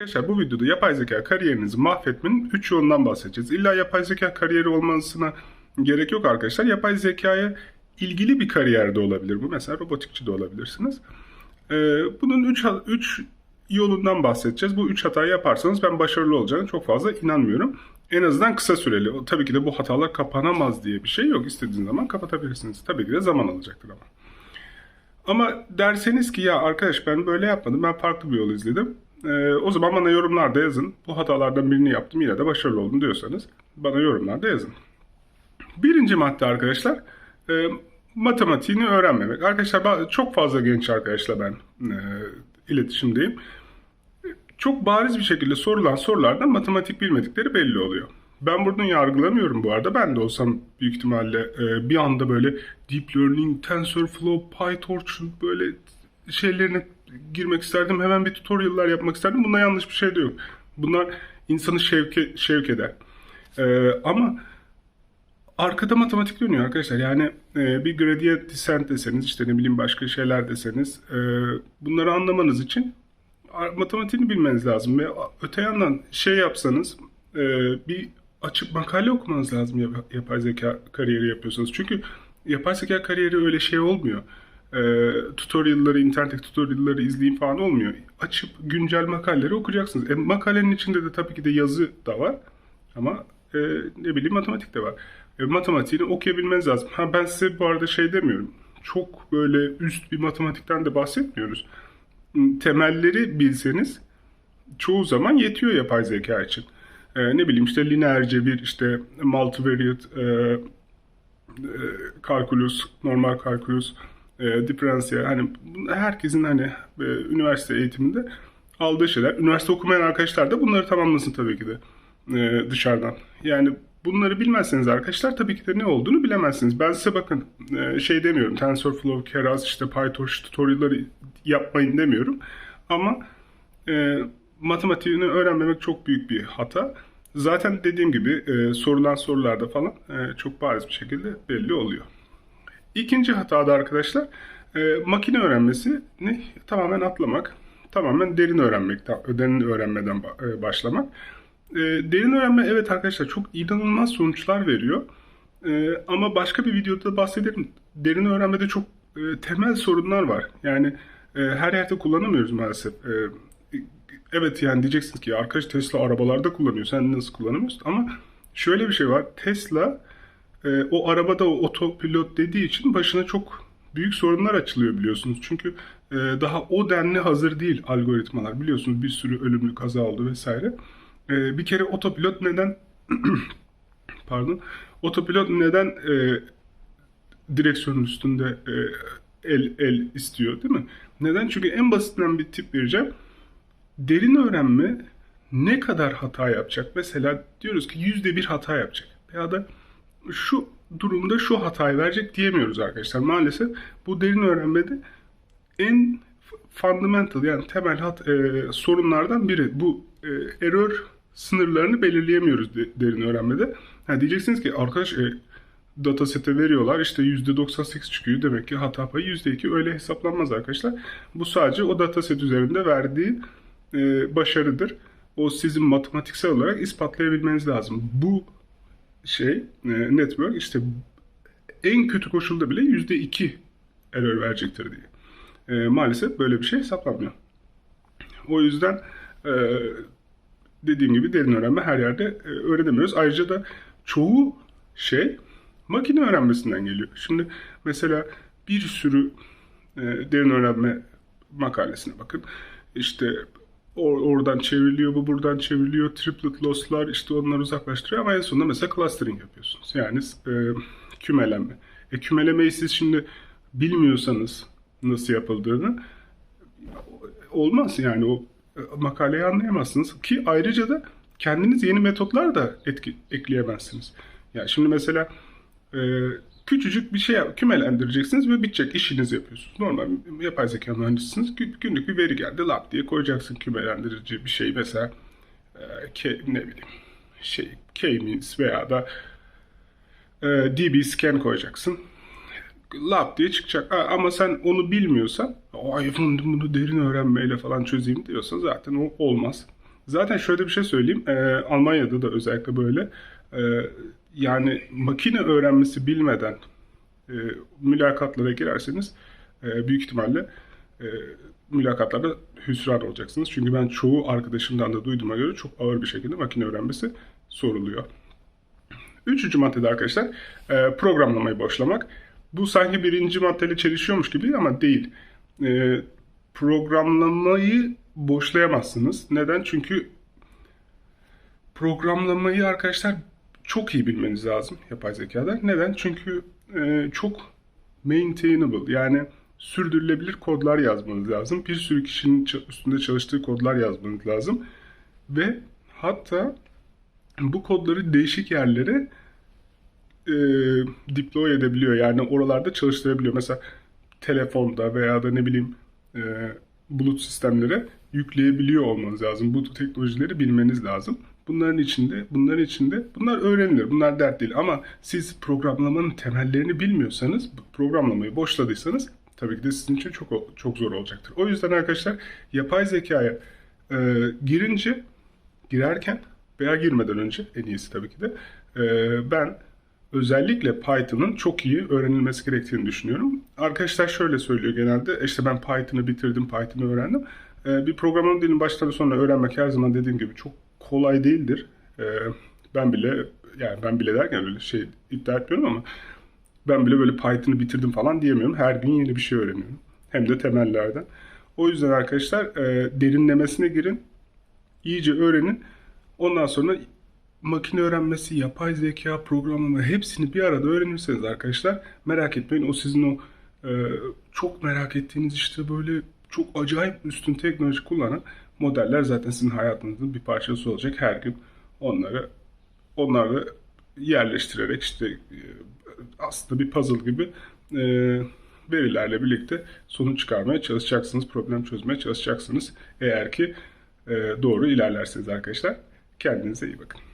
Arkadaşlar bu videoda yapay zeka kariyerinizi mahvetmenin 3 yolundan bahsedeceğiz. İlla yapay zeka kariyeri olmasına gerek yok arkadaşlar. Yapay zekaya ilgili bir kariyerde olabilir bu. Mesela robotikçi de olabilirsiniz. Ee, bunun 3 3 yolundan bahsedeceğiz. Bu 3 hatayı yaparsanız ben başarılı olacağına çok fazla inanmıyorum. En azından kısa süreli. Tabii ki de bu hatalar kapanamaz diye bir şey yok. İstediğiniz zaman kapatabilirsiniz. Tabii ki de zaman alacaktır ama. Ama derseniz ki ya arkadaş ben böyle yapmadım, ben farklı bir yol izledim. Ee, o zaman bana yorumlarda yazın. Bu hatalardan birini yaptım yine de başarılı oldum diyorsanız bana yorumlarda yazın. Birinci madde arkadaşlar e, matematiğini öğrenmemek. Arkadaşlar çok fazla genç arkadaşla ben e, iletişimdeyim. Çok bariz bir şekilde sorulan sorulardan matematik bilmedikleri belli oluyor. Ben buradan yargılamıyorum bu arada. Ben de olsam büyük ihtimalle e, bir anda böyle Deep Learning, TensorFlow, PyTorch'un böyle şeylerine girmek isterdim. Hemen bir tutorial'lar yapmak isterdim. Bunda yanlış bir şey de yok. Bunlar insanı şevke, şevk eder. E, ama arkada matematik dönüyor arkadaşlar. Yani e, bir gradient descent deseniz işte ne bileyim başka şeyler deseniz e, bunları anlamanız için matematiğini bilmeniz lazım. Ve öte yandan şey yapsanız e, bir açık makale okumanız lazım yap- yapay zeka kariyeri yapıyorsanız. Çünkü yapay zeka kariyeri öyle şey olmuyor. E, tutorial'ları, internet tutorial'ları izleyeyim falan olmuyor. Açıp güncel makaleleri okuyacaksınız. E, makalenin içinde de tabii ki de yazı da var. Ama e, ne bileyim matematik de var. E, matematiğini okuyabilmeniz lazım. Ha ben size bu arada şey demiyorum. Çok böyle üst bir matematikten de bahsetmiyoruz. Temelleri bilseniz çoğu zaman yetiyor yapay zeka için. E, ne bileyim işte lineer cebir, işte multivariate, e, e, kalkulus, normal kalkulus, e, diferansiyel hani herkesin hani e, üniversite eğitiminde aldığı şeyler. Üniversite okumayan arkadaşlar da bunları tamamlasın tabii ki de e, dışarıdan. Yani bunları bilmezseniz arkadaşlar tabii ki de ne olduğunu bilemezsiniz. Ben size bakın e, şey demiyorum. TensorFlow, Keras, işte PyTorch tutorial'ları yapmayın demiyorum. Ama e, matematiğini öğrenmemek çok büyük bir hata. Zaten dediğim gibi e, sorulan sorularda falan e, çok bariz bir şekilde belli oluyor. İkinci hatada arkadaşlar e, makine öğrenmesini tamamen atlamak. Tamamen derin öğrenmek, derin öğrenmeden e, başlamak. E, derin öğrenme evet arkadaşlar çok inanılmaz sonuçlar veriyor. E, ama başka bir videoda bahsederim. Derin öğrenmede çok e, temel sorunlar var. Yani e, her yerde kullanamıyoruz maalesef. E, evet yani diyeceksiniz ki arkadaş Tesla arabalarda kullanıyor. Sen nasıl kullanamıyorsun? Ama şöyle bir şey var. Tesla e, o arabada o otopilot dediği için başına çok büyük sorunlar açılıyor biliyorsunuz. Çünkü e, daha o denli hazır değil algoritmalar. Biliyorsunuz bir sürü ölümlü kaza oldu vesaire. E, bir kere otopilot neden pardon otopilot neden e, direksiyonun üstünde e, el el istiyor değil mi? Neden? Çünkü en basitinden bir tip vereceğim. Derin öğrenme ne kadar hata yapacak? Mesela diyoruz ki yüzde bir hata yapacak. Ya da şu durumda şu hatayı verecek diyemiyoruz arkadaşlar. Maalesef bu derin öğrenmede en fundamental yani temel hat, e, sorunlardan biri. Bu e, error sınırlarını belirleyemiyoruz de- derin öğrenmede. Ha, diyeceksiniz ki arkadaş e, datasete veriyorlar işte %98 çıkıyor. Demek ki hata payı %2 öyle hesaplanmaz arkadaşlar. Bu sadece o dataset üzerinde verdiği e, başarıdır. O sizin matematiksel olarak ispatlayabilmeniz lazım. Bu şey e, network işte en kötü koşulda bile %2 error verecektir diye. E, maalesef böyle bir şey hesaplanmıyor. O yüzden e, dediğim gibi derin öğrenme her yerde e, öğrenemiyoruz. Ayrıca da çoğu şey makine öğrenmesinden geliyor. Şimdi mesela bir sürü e, derin öğrenme makalesine bakın. İşte or- oradan çevriliyor, bu buradan çevriliyor. Triplet loss'lar işte onları uzaklaştırıyor ama en sonunda mesela clustering yapıyorsunuz. Yani e, kümelenme. E, kümelemeyi siz şimdi bilmiyorsanız nasıl yapıldığını olmaz yani o e, makaleyi anlayamazsınız ki ayrıca da kendiniz yeni metotlar da etki, ekleyemezsiniz. Yani şimdi mesela e, küçücük bir şey kümelendireceksiniz ve bitecek işinizi yapıyorsunuz. Normal yapay zeka mühendisisiniz. Gü- Günlük bir veri geldi lap diye koyacaksın kümelendirici bir şey mesela e, K, ne bileyim şey K-means veya da e, DB scan koyacaksın lap diye çıkacak. Ha, ama sen onu bilmiyorsan ay bunu, bunu derin öğrenmeyle falan çözeyim diyorsan zaten o olmaz. Zaten şöyle bir şey söyleyeyim. Ee, Almanya'da da özellikle böyle. Ee, yani makine öğrenmesi bilmeden e, mülakatlara girerseniz e, büyük ihtimalle e, mülakatlarda hüsran olacaksınız. Çünkü ben çoğu arkadaşımdan da duyduğuma göre çok ağır bir şekilde makine öğrenmesi soruluyor. Üçüncü maddede arkadaşlar e, programlamayı boşlamak. Bu sanki birinci maddeyle çelişiyormuş gibi ama değil. E, programlamayı boşlayamazsınız. Neden? Çünkü programlamayı arkadaşlar çok iyi bilmeniz lazım yapay zekada. Neden? Çünkü e, çok maintainable yani sürdürülebilir kodlar yazmanız lazım. Bir sürü kişinin üstünde çalıştığı kodlar yazmanız lazım. Ve hatta bu kodları değişik yerlere e, deploy edebiliyor. Yani oralarda çalıştırabiliyor. Mesela telefonda veya da ne bileyim e, bulut sistemlere yükleyebiliyor olmanız lazım. Bu teknolojileri bilmeniz lazım. Bunların içinde, bunların içinde bunlar öğrenilir. Bunlar dert değil ama siz programlamanın temellerini bilmiyorsanız, programlamayı boşladıysanız tabii ki de sizin için çok çok zor olacaktır. O yüzden arkadaşlar yapay zekaya e, girince girerken veya girmeden önce en iyisi tabii ki de e, ben özellikle Python'ın çok iyi öğrenilmesi gerektiğini düşünüyorum. Arkadaşlar şöyle söylüyor genelde işte ben Python'ı bitirdim, Python'ı öğrendim. E, bir programlama dilini baştan sona öğrenmek her zaman dediğim gibi çok kolay değildir. E, ben bile yani ben bile derken öyle şey iddia etmiyorum ama ben bile böyle Python'ı bitirdim falan diyemiyorum. Her gün yeni bir şey öğreniyorum. Hem de temellerden. O yüzden arkadaşlar e, derinlemesine girin. iyice öğrenin. Ondan sonra makine öğrenmesi, yapay zeka, programlama hepsini bir arada öğrenirseniz arkadaşlar merak etmeyin. O sizin o e, çok merak ettiğiniz işte böyle çok acayip üstün teknoloji kullanan modeller zaten sizin hayatınızın bir parçası olacak. Her gün onları onları yerleştirerek işte e, aslında bir puzzle gibi e, verilerle birlikte sonuç çıkarmaya çalışacaksınız. Problem çözmeye çalışacaksınız. Eğer ki e, doğru ilerlerseniz arkadaşlar. Kendinize iyi bakın.